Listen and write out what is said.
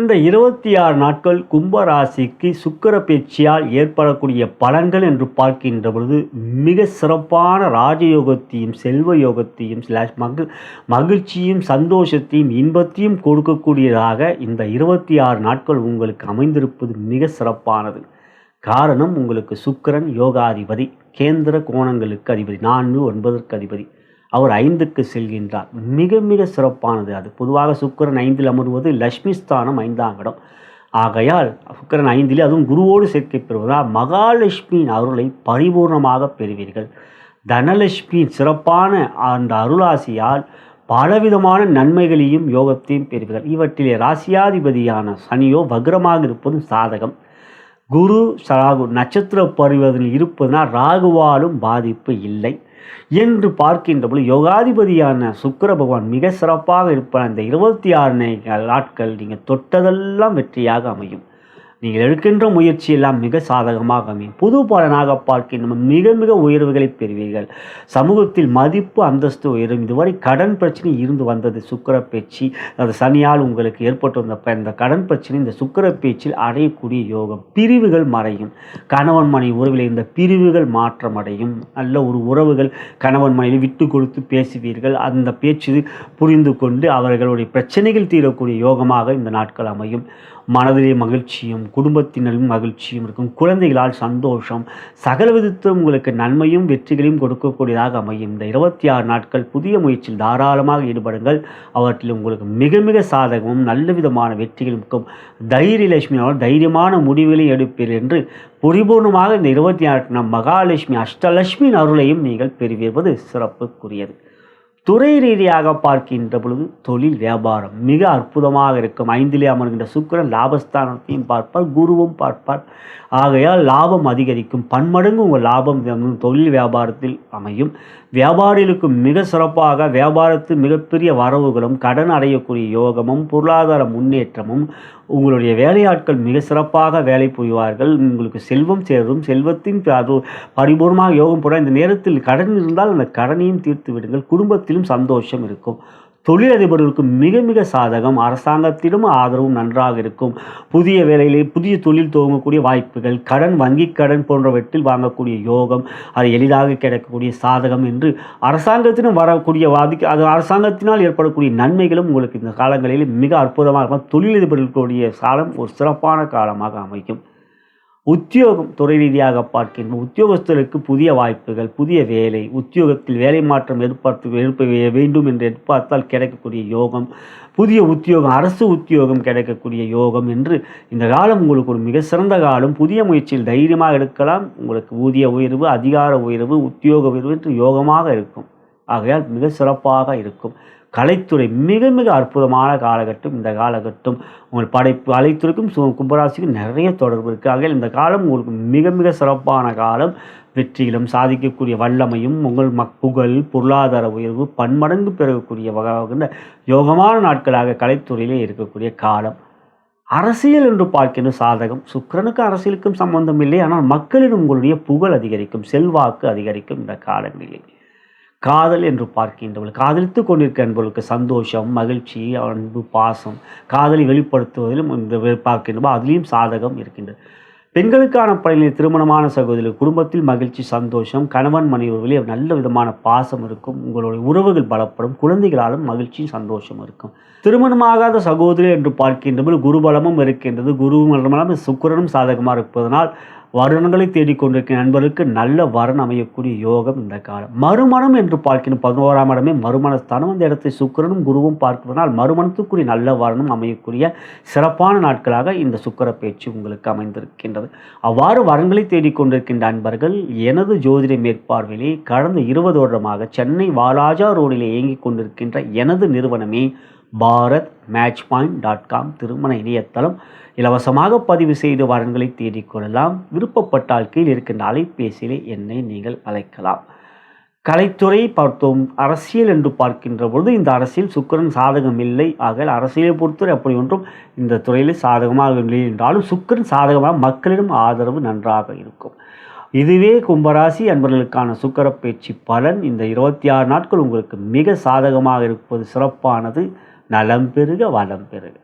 இந்த இருபத்தி ஆறு நாட்கள் கும்பராசிக்கு சுக்கிர பேச்சியால் ஏற்படக்கூடிய பலன்கள் என்று பார்க்கின்ற பொழுது மிக சிறப்பான ராஜயோகத்தையும் செல்வ யோகத்தையும் ஸ்லாஷ் மகிழ் மகிழ்ச்சியும் சந்தோஷத்தையும் இன்பத்தையும் கொடுக்கக்கூடியதாக இந்த இருபத்தி ஆறு நாட்கள் உங்களுக்கு அமைந்திருப்பது மிக சிறப்பானது. காரணம் உங்களுக்கு சுக்கிரன் யோகாதிபதி கேந்திர கோணங்களுக்கு அதிபதி நான்கு ஒன்பதற்கு அதிபதி. அவர் ஐந்துக்கு செல்கின்றார். மிக மிக சிறப்பானது அது. பொதுவாக சுக்கிரன் ஐந்தில் அமர்வது லக்ஷ்மி ஸ்தானம் ஐந்தாம் இடம். ஆகையால் சுக்கரன் ஐந்திலே அதுவும் குருவோடு சேர்க்கை பெறுவதால் மகாலட்சுமியின் அருளை பரிபூர்ணமாக பெறுவீர்கள். தனலட்சுமியின் சிறப்பான அந்த அருளாசியால் பலவிதமான நன்மைகளையும் யோகத்தையும் பெறுவீர்கள். இவற்றிலே ராசியாதிபதியான சனியோ வக்ரமாக இருப்பதும் சாதகம். குரு ராகு நட்சத்திர பரிவர்த்தனை இருப்பதனால் ராகுவாலும் பாதிப்பு இல்லை என்று பார்க்கின்ற பொழுது யோகாதிபதியான சுக்கர பகவான் மிக சிறப்பாக இருப்பார். அந்த இருபத்தி ஆறு நாட்கள் நீங்கள் தொட்டதெல்லாம் வெற்றியாக அமையும். நீங்கள் எடுக்கின்ற முயற்சி எல்லாம் மிக சாதகமாக அமையும். புது பலனாக பார்க்கின்ற மிக மிக உயர்வுகளை பெறுவீர்கள். சமூகத்தில் மதிப்பு அந்தஸ்து உயரும். இதுவரை கடன் பிரச்சனை இருந்து வந்தது சுக்கர பேச்சு. அது சனியால் உங்களுக்கு ஏற்பட்டு வந்த இந்த கடன் பிரச்சனை இந்த சுக்கர பேச்சில் அடையக்கூடிய யோகம் பிரிவுகள் மறையும். கணவன் மனைவி உறவில் இந்த பிரிவுகள் மாற்றம் அடையும். நல்ல ஒரு உறவுகள் கணவன் மனைவி விட்டு கொடுத்து பேசுவீர்கள். அந்த பேச்சு புரிந்து கொண்டு அவர்களுடைய பிரச்சனைகள் தீரக்கூடிய யோகமாக இந்த நாட்கள் அமையும். மனதிலே மகிழ்ச்சியும் குடும்பத்தினரும் மகிழ்ச்சியும் இருக்கும். குழந்தைகளால் சந்தோஷம் சகல விதத்திலும் உங்களுக்கு நன்மையும் வெற்றிகளையும் கொடுக்கக்கூடியதாக அமையும். இந்த இருபத்தி ஆறு நாட்கள் புதிய முயற்சியில் தாராளமாக ஈடுபடுங்கள். அவற்றில் உங்களுக்கு மிக மிக சாதகமும் நல்ல விதமான வெற்றிகளும் இருக்கும். தைரியலட்சுமி தைரியமான முடிவுகளை எடுப்பீர் என்று பரிபூர்ணமாக இந்த இருபத்தி ஆறு நாள் மகாலட்சுமி அஷ்டலட்சுமியின் அருளையும் நீங்கள் பெறுவீர்வது சிறப்புக்குரியது. துறை ரீதியாக பார்க்கின்ற பொழுது தொழில் வியாபாரம் மிக அற்புதமாக இருக்கும். ஐந்திலே அமர்கின்ற சுக்கிரன் லாபஸ்தானத்தையும் பார்ப்பார் குருவும் பார்ப்பார். ஆகையால் லாபம் அதிகரிக்கும். பன்மடங்கு உங்கள் லாபம் தொழில் வியாபாரத்தில் அமையும். வியாபாரிகளுக்கு மிக சிறப்பாக வியாபாரத்து மிகப்பெரிய வரவுகளும் கடன் அடையக்கூடிய யோகமும் பொருளாதார முன்னேற்றமும் உங்களுடைய வேலையாட்கள் மிக சிறப்பாக வேலை புரிவார்கள். உங்களுக்கு செல்வம் சேரும் செல்வத்தின் அது பரிபூர்ணமாக யோகம் போட இந்த நேரத்தில் கடன் இருந்தால் அந்த கடனையும் தீர்த்து விடுங்கள். குடும்பத்திலும் சந்தோஷம் இருக்கும். தொழிலதிபர்களுக்கு மிக மிக சாதகம். அரசாங்கத்திலும் ஆதரவும் நன்றாக இருக்கும். புதிய வேலையிலே புதிய தொழில் துவங்கக்கூடிய வாய்ப்புகள் கடன் வங்கி கடன் போன்றவற்றில் வாங்கக்கூடிய யோகம் அது எளிதாக கிடைக்கக்கூடிய சாதகம் என்று அரசாங்கத்திலும் வரக்கூடிய வாதிக்கு அது அரசாங்கத்தினால் ஏற்படக்கூடிய நன்மைகளும் உங்களுக்கு இந்த காலங்களில் மிக அற்புதமாக இருக்கும். தொழிலதிபர்களுடைய காலம் ஒரு சிறப்பான காலமாக அமைக்கும் உத்தியோகம் துறை ரீதியாக பார்க்கின்ற உத்தியோகஸ்தர்களுக்கு புதிய வாய்ப்புகள் புதிய வேலை உத்தியோகத்தில் வேலை மாற்றம் எதிர்பார்த்து எழுப்ப வேண்டும் என்று எதிர்பார்த்தால் கிடைக்கக்கூடிய யோகம் புதிய உத்தியோகம் அரசு உத்தியோகம் கிடைக்கக்கூடிய யோகம் என்று இந்த காலம் உங்களுக்கு ஒரு மிக சிறந்த காலம். புதிய முயற்சியில் தைரியமாக எடுக்கலாம். உங்களுக்கு ஊதிய உயர்வு அதிகார உயர்வு உத்தியோக உயர்வு என்று யோகமாக இருக்கும். ஆகையால் மிக சிறப்பாக இருக்கும். கலைத்துறை மிக மிக அற்புதமான காலகட்டம். இந்த காலகட்டம் உங்கள் படைப்பு கலைத்துறைக்கும் சு கும்பராசிக்கும் நிறைய தொடர்பு இருக்குது ஆகையில் இந்த காலம் உங்களுக்கு மிக மிக சிறப்பான காலம். வெற்றியிலும் சாதிக்கக்கூடிய வல்லமையும் உங்கள் மக் புகழ் பொருளாதார உயர்வு பன்மடங்கு பெறக்கூடிய வகையான யோகமான நாட்களாக கலைத்துறையிலே இருக்கக்கூடிய காலம். அரசியல் என்று பார்க்கின்ற சாதகம். சுக்கரனுக்கு அரசியலுக்கும் சம்பந்தம் இல்லை. ஆனால் மக்களின் உங்களுடைய புகழ் அதிகரிக்கும் செல்வாக்கு அதிகரிக்கும் இந்த காலங்களிலே. காதல் என்று பார்க்கின்றவள் காதலித்து கொண்டிருக்க என்பவர்களுக்கு சந்தோஷம் மகிழ்ச்சி அன்பு பாசம் காதலை வெளிப்படுத்துவதிலும் இந்த பார்க்கின்றோம் அதிலையும் சாதகம் இருக்கின்றது. பெண்களுக்கான பணியில் திருமணமான சகோதரி குடும்பத்தில் மகிழ்ச்சி சந்தோஷம் கணவன் மனைவர்களே நல்ல விதமான பாசம் இருக்கும் உங்களுடைய உறவுகள் பலப்படும் குழந்தைகளாலும் மகிழ்ச்சி சந்தோஷம் இருக்கும். திருமணமாகாத சகோதரி என்று பார்க்கின்றபோது குருபலமும் இருக்கின்றது. குருவும் சுக்கரனும் சாதகமாக இருப்பதனால் வருணங்களை தேடிக்கொண்டிருக்கிற நண்பர்களுக்கு நல்ல வரன் அமையக்கூடிய யோகம் இந்த காலம். மறுமணம் என்று பார்க்கணும் பதினோராம் இடமே மறுமணஸ்தானம் அந்த இடத்தை சுக்கரனும் குருவும் பார்ப்பதனால் மறுமணத்துக்குரிய நல்ல வரனும் அமையக்கூடிய சிறப்பான நாட்களாக இந்த சுக்கர பேச்சு உங்களுக்கு அமைந்திருக்கின்றது. அவ்வாறு வரன்களை தேடிக்கொண்டிருக்கின்ற அன்பர்கள் எனது ஜோதிட மேற்பார்வையிலே கடந்த இருபது வருடமாக சென்னை வாலாஜா ரோடிலே இயங்கிக் கொண்டிருக்கின்ற எனது நிறுவனமே Bharat match point dot com திருமண இணையதளம் இலவசமாக பதிவு செய்து வரன்களை தேடிக்கொள்ளலாம் விருப்பப்பட்டால் கீழ் இருக்கின்ற அலைபேசியிலே என்னை நீங்கள் அழைக்கலாம். கலைத்துறை பார்த்தோம். அரசியல் என்று பார்க்கின்ற பொழுது இந்த அரசியல் சுக்கரன் சாதகம் இல்லை. ஆக அரசியலை பொறுத்தவரை அப்படி ஒன்றும் இந்த துறையில் சாதகமாக இல்லை என்றாலும் சுக்கரன் சாதகமாக மக்களிடம் ஆதரவு நன்றாக இருக்கும். இதுவே கும்பராசி அன்பர்களுக்கான சுக்கர பேச்சு பலன். இந்த இருபத்தி ஆறு நாட்கள் உங்களுக்கு மிக சாதகமாக இருப்பது சிறப்பானது. நலம் பெருக வளம் பெருக.